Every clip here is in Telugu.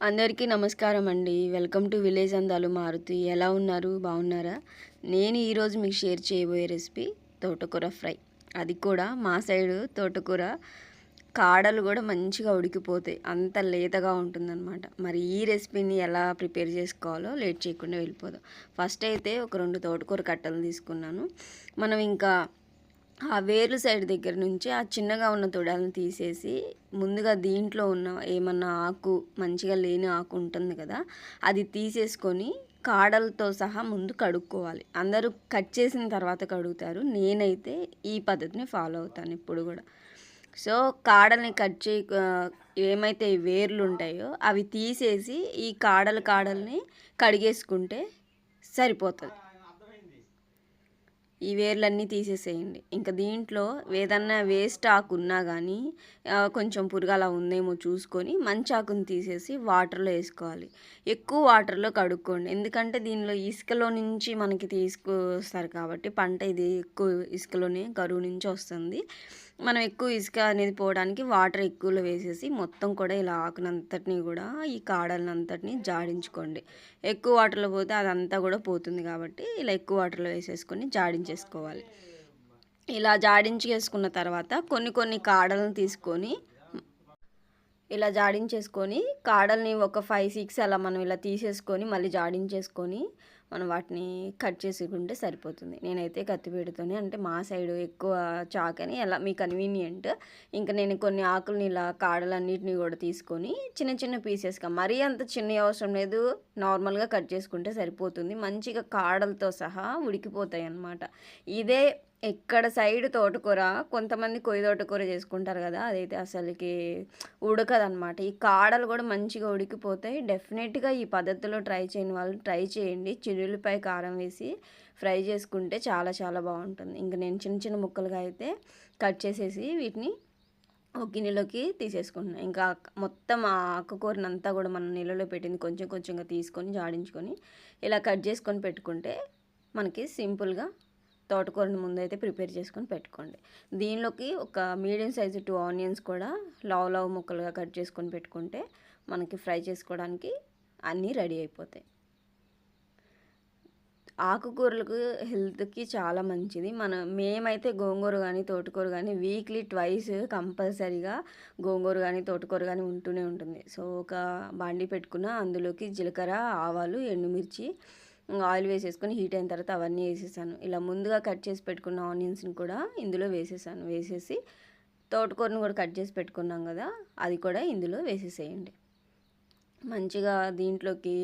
అందరికీ నమస్కారం అండి. వెల్కమ్ టు విలేజ్ అందాలు మారుతి. ఎలా ఉన్నారు? బాగున్నారా? నేను ఈరోజు మీకు షేర్ చేయబోయే రెసిపీ తోటకూర ఫ్రై. అది కూడా మా సైడు తోటకూర కాడలు కూడా మంచిగా ఉడికిపోతాయి. అంత లేతగా ఉంటుందన్నమాట. మరి ఈ రెసిపీని ఎలా ప్రిపేర్ చేసుకోవాలో లేట్ చేయకుండా వెళ్ళిపోదాం. ఫస్ట్ అయితే ఒక రెండు తోటకూర కట్టలు తీసుకున్నాను. మనం ఇంకా ఆ వేర్లు సైడ్ దగ్గర నుంచి ఆ చిన్నగా ఉన్న తొడాలను తీసేసి ముందుగా దీంట్లో ఉన్న ఏమన్నా ఆకు మంచిగా లేని ఆకు ఉంటుంది కదా అది తీసేసుకొని కాడలతో సహా ముందు కడుక్కోవాలి. అందరూ కట్ చేసిన తర్వాత కడుగుతారు. నేనైతే ఈ పద్ధతిని ఫాలో అవుతాను ఇప్పుడు కూడా. సో కాడల్ని కట్ చేయ ఏమైతే వేర్లు ఉంటాయో అవి తీసేసి ఈ కాడలు కాడల్ని కడిగేసుకుంటే సరిపోతుంది. ఈ వేర్లన్నీ తీసేసేయండి. ఇంకా దీంట్లో ఏదన్నా వేస్ట్ ఆకు ఉన్నా కానీ కొంచెం పురుగలా ఉందేమో చూసుకొని మంచి ఆకుని తీసేసి వాటర్లో వేసుకోవాలి. ఎక్కువ వాటర్లో కడుక్కోండి. ఎందుకంటే దీనిలో ఇసుకలో నుంచి మనకి తీసుకొస్తారు కాబట్టి పంట ఇది ఎక్కువ ఇసుకలోనే కరువు నుంచి వస్తుంది. మనం ఎక్కువ ఇసుక అనేది పోవడానికి వాటర్ ఎక్కువలో వేసేసి మొత్తం కూడా ఇలా ఆకునంతటిని కూడా ఈ కాడలనంతటిని జాడించుకోండి. ఎక్కువ వాటర్లో పోతే అదంతా కూడా పోతుంది కాబట్టి ఇలా ఎక్కువ వాటర్లో వేసేసుకొని జాడించేసుకోవాలి. ఇలా జాడించేసుకున్న తర్వాత కొన్ని కొన్ని కాడలను తీసుకొని ఇలా జాడించేసుకొని కాడల్ని ఒక ఫైవ్ సిక్స్ అలా మనం ఇలా తీసేసుకొని మళ్ళీ జాడించేసుకొని మనం వాటిని కట్ చేసుకుంటే సరిపోతుంది. నేనైతే కత్తిపీటతోనే అంటే మా సైడు ఎక్కువ చాకని ఎలా మీ కన్వీనియంట్ ఇంకా నేను కొన్ని ఆకుల్ని ఇలా కాడలన్నిటిని కూడా తీసుకొని చిన్న చిన్న పీసెస్గా మరీ అంత చిన్న అవసరం లేదు. నార్మల్గా కట్ చేసుకుంటే సరిపోతుంది. మంచిగా కాడలతో సహా ఉడికిపోతాయి అన్నమాట ఇదే ఎక్కడ సైడ్ తోటకూర కొంతమంది కొయ్యి తోటకూర చేసుకుంటారు కదా అదైతే అసలుకి ఉడకదనమాట ఈ కాడలు కూడా మంచిగా ఉడికిపోతాయి. డెఫినెట్గా ఈ పద్ధతిలో ట్రై చేయని వాళ్ళు ట్రై చేయండి. చిరులపై కారం వేసి ఫ్రై చేసుకుంటే చాలా చాలా బాగుంటుంది. ఇంకా నేను చిన్న చిన్న ముక్కలుగా అయితే కట్ చేసేసి వీటిని ఒక గిన్నెలోకి తీసేసుకుంటున్నాను ఇంకా మొత్తం ఆ ఆకుకూరనంతా కూడా మనం నీళ్ళలో పెట్టింది కొంచెం కొంచెంగా తీసుకొని జాడించుకొని ఇలా కట్ చేసుకొని పెట్టుకుంటే మనకి సింపుల్గా తోటకూరని ముందైతే ప్రిపేర్ చేసుకొని పెట్టుకోండి. దీనిలోకి ఒక మీడియం సైజు టూ ఆనియన్స్ కూడా లావ్ లావ్ ముక్కలుగా కట్ చేసుకొని పెట్టుకుంటే మనకి ఫ్రై చేసుకోవడానికి అన్నీ రెడీ అయిపోతాయి. ఆకుకూరలకు హెల్త్కి చాలా మంచిది. మనం మేమైతే గోంగూర కానీ తోటకూర కానీ వీక్లీ ట్వైస్ కంపల్సరీగా గోంగూర కానీ తోటకూర కానీ ఉంటూనే ఉంటుంది. సో ఒక బాండి పెట్టుకున్న అందులోకి జీలకర్ర ఆవాలు ఎండుమిర్చి ఇంకా ఆయిల్ వేసేసుకొని హీట్ అయిన తర్వాత అవన్నీ వేసేసాను. ఇలా ముందుగా కట్ చేసి పెట్టుకున్న ఆనియన్స్ని కూడా ఇందులో వేసేసాను. వేసేసి తోటకూరను కూడా కట్ చేసి పెట్టుకున్నాం కదా అది కూడా ఇందులో వేసేసేయండి. మంచిగా దీంట్లోకి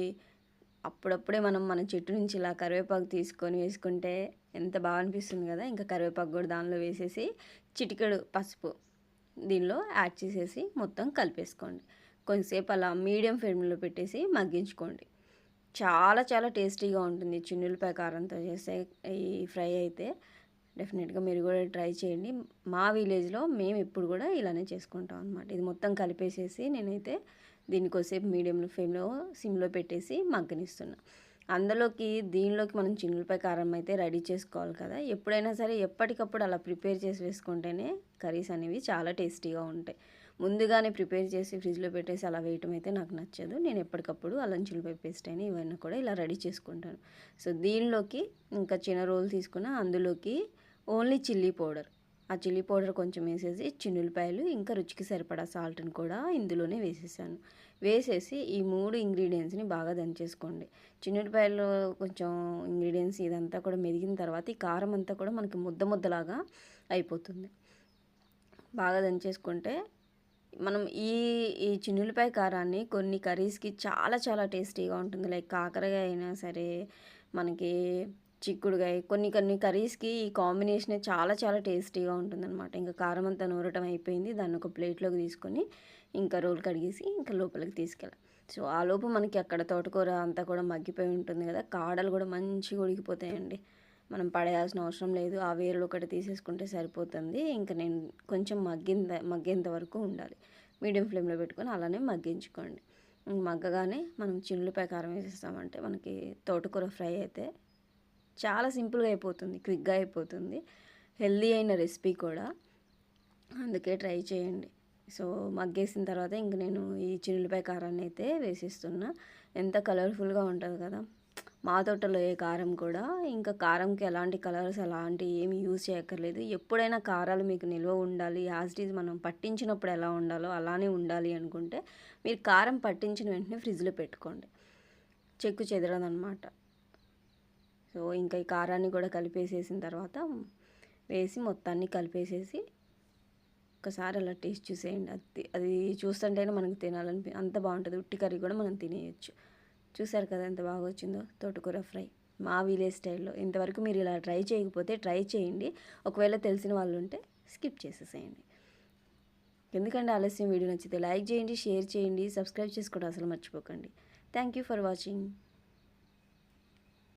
అప్పుడప్పుడే మనం మన చెట్టు నుంచి ఇలా కరివేపాకు తీసుకొని వేసుకుంటే ఎంత బాగా అనిపిస్తుంది కదా ఇంకా కరివేపాకు కూడా దానిలో వేసేసి చిటికెడు పసుపు దీనిలో యాడ్ చేసేసి మొత్తం కలిపేసుకోండి. కొంతసేపు అలా మీడియం ఫ్లేమ్లో పెట్టేసి మగ్గించుకోండి. చాలా చాలా టేస్టీగా ఉంటుంది. చిన్నులపాయ కారంతో చేసే ఈ ఫ్రై అయితే డెఫినెట్గా మీరు కూడా ట్రై చేయండి. మా విలేజ్లో మేము ఇప్పుడు కూడా ఇలానే చేసుకుంటాం అనమాట ఇది మొత్తం కలిపేసేసి నేనైతే దీనికోసేపు మీడియం ఫ్లేమ్లో సిమ్లో పెట్టేసి మగ్గనిస్తున్నా. అందులోకి దీనిలోకి మనం చిన్నులపాయ కారం అయితే రెడీ చేసుకోవాలి కదా. ఎప్పుడైనా సరే ఎప్పటికప్పుడు అలా ప్రిపేర్ చేసి వేసుకుంటేనే కర్రీస్ అనేవి చాలా టేస్టీగా ఉంటాయి. ముందుగానే ప్రిపేర్ చేసి ఫ్రిడ్జ్లో పెట్టేసి అలా వేయటం అయితే నాకు నచ్చదు. నేను ఎప్పటికప్పుడు అల్లం చిల్లిపాయ పేస్ట్ అయినా ఇవన్నీ కూడా ఇలా రెడీ చేసుకుంటాను. సో దీనిలోకి ఇంకా చిన్న రోల్ తీసుకున్న అందులోకి ఓన్లీ చిల్లీ పౌడర్. ఆ చిల్లీ పౌడర్ కొంచెం వేసేసి చిన్నులపాయలు ఇంకా రుచికి సరిపడా సాల్ట్ని కూడా ఇందులోనే వేసేసాను. వేసేసి ఈ మూడు ఇంగ్రీడియంట్స్ని బాగా దంచేసుకోండి. చిన్నులపాయలు కొంచెం ఇంగ్రీడియంట్స్ ఇదంతా కూడా మెదిగిన తర్వాత ఈ కారం అంతా కూడా మనకి ముద్ద ముద్దలాగా అయిపోతుంది. బాగా దంచేసుకుంటే మనం ఈ ఈ చిన్నులపాయ కారాన్ని కొన్ని కర్రీస్కి చాలా చాలా టేస్టీగా ఉంటుంది. లైక్ కాకరకాయ అయినా సరే మనకి చిక్కుడుగాయ కొన్ని కొన్ని కర్రీస్కి ఈ కాంబినేషన్ చాలా చాలా టేస్టీగా ఉంటుందన్నమాట. ఇంకా కారం అంతా నూరటం అయిపోయింది. దాన్ని ఒక ప్లేట్లోకి తీసుకొని ఇంకా రోల్ కడిగేసి ఇంకా లోపలికి తీసుకెళ్ళాలి. సో ఆ లోపు మనకి అక్కడ తోటకూర అంతా కూడా మగ్గిపోయి ఉంటుంది కదా కాడలు కూడా మంచిగా ఉడికిపోతాయండి. మనం పడేయాల్సిన అవసరం లేదు. ఆ వేరులు ఒకటి తీసేసుకుంటే సరిపోతుంది. ఇంకా నేను కొంచెం మగ్గింద మగ్గేంత వరకు ఉండాలి. మీడియం ఫ్లేమ్లో పెట్టుకొని అలానే మగ్గించుకోండి. మగ్గగానే మనం చిన్నులపై కారం వేసేస్తామంటే మనకి తోటకూర ఫ్రై అయితే చాలా సింపుల్గా అయిపోతుంది. క్విక్గా అయిపోతుంది. హెల్దీ అయిన రెసిపీ కూడా. అందుకే ట్రై చేయండి. సో మగ్గేసిన తర్వాత ఇంక నేను ఈ చిన్నులపాయ కారాన్ని అయితే వేసేస్తున్నా. ఎంత కలర్ఫుల్గా ఉంటుంది కదా. మా తోటలో ఏ కారం కూడా ఇంకా కారంకి ఎలాంటి కలర్స్ అలాంటి ఏమి యూజ్ చేయక్కర్లేదు. ఎప్పుడైనా కారాలు మీకు నిల్వ ఉండాలి యాజ్ ఈజ్ మనం పట్టించినప్పుడు ఎలా ఉండాలో అలానే ఉండాలి అనుకుంటే మీరు కారం పట్టించిన వెంటనే ఫ్రిడ్జ్లో పెట్టుకోండి. చెక్కు చెదరదనమాట సో ఇంకా ఈ కారాన్ని కూడా కలిపేసేసిన తర్వాత వేసి మొత్తాన్ని కలిపేసేసి ఒకసారి అలా టేస్ట్ చూసేయండి. అది అది చూస్తుంటేనే మనకు తినాలని అంత బాగుంటుంది. ఉట్టి కర్రీ కూడా మనం తినేయచ్చు. చూసారు కదా ఎంత బాగా వచ్చిందో తోటకూర ఫ్రై. మా విలేజ్ స్టైల్లో. ఇంతవరకు మీరు ఇలా ట్రై చేయకపోతే ట్రై చేయండి. ఒకవేళ తెలిసిన వాళ్ళు ఉంటే స్కిప్ చేసేసేయండి. ఎందుకంటే ఆలస్యం వీడియో నచ్చితే లైక్ చేయండి షేర్ చేయండి సబ్స్క్రైబ్ చేసుకోవడం అసలు మర్చిపోకండి. Thank you for watching.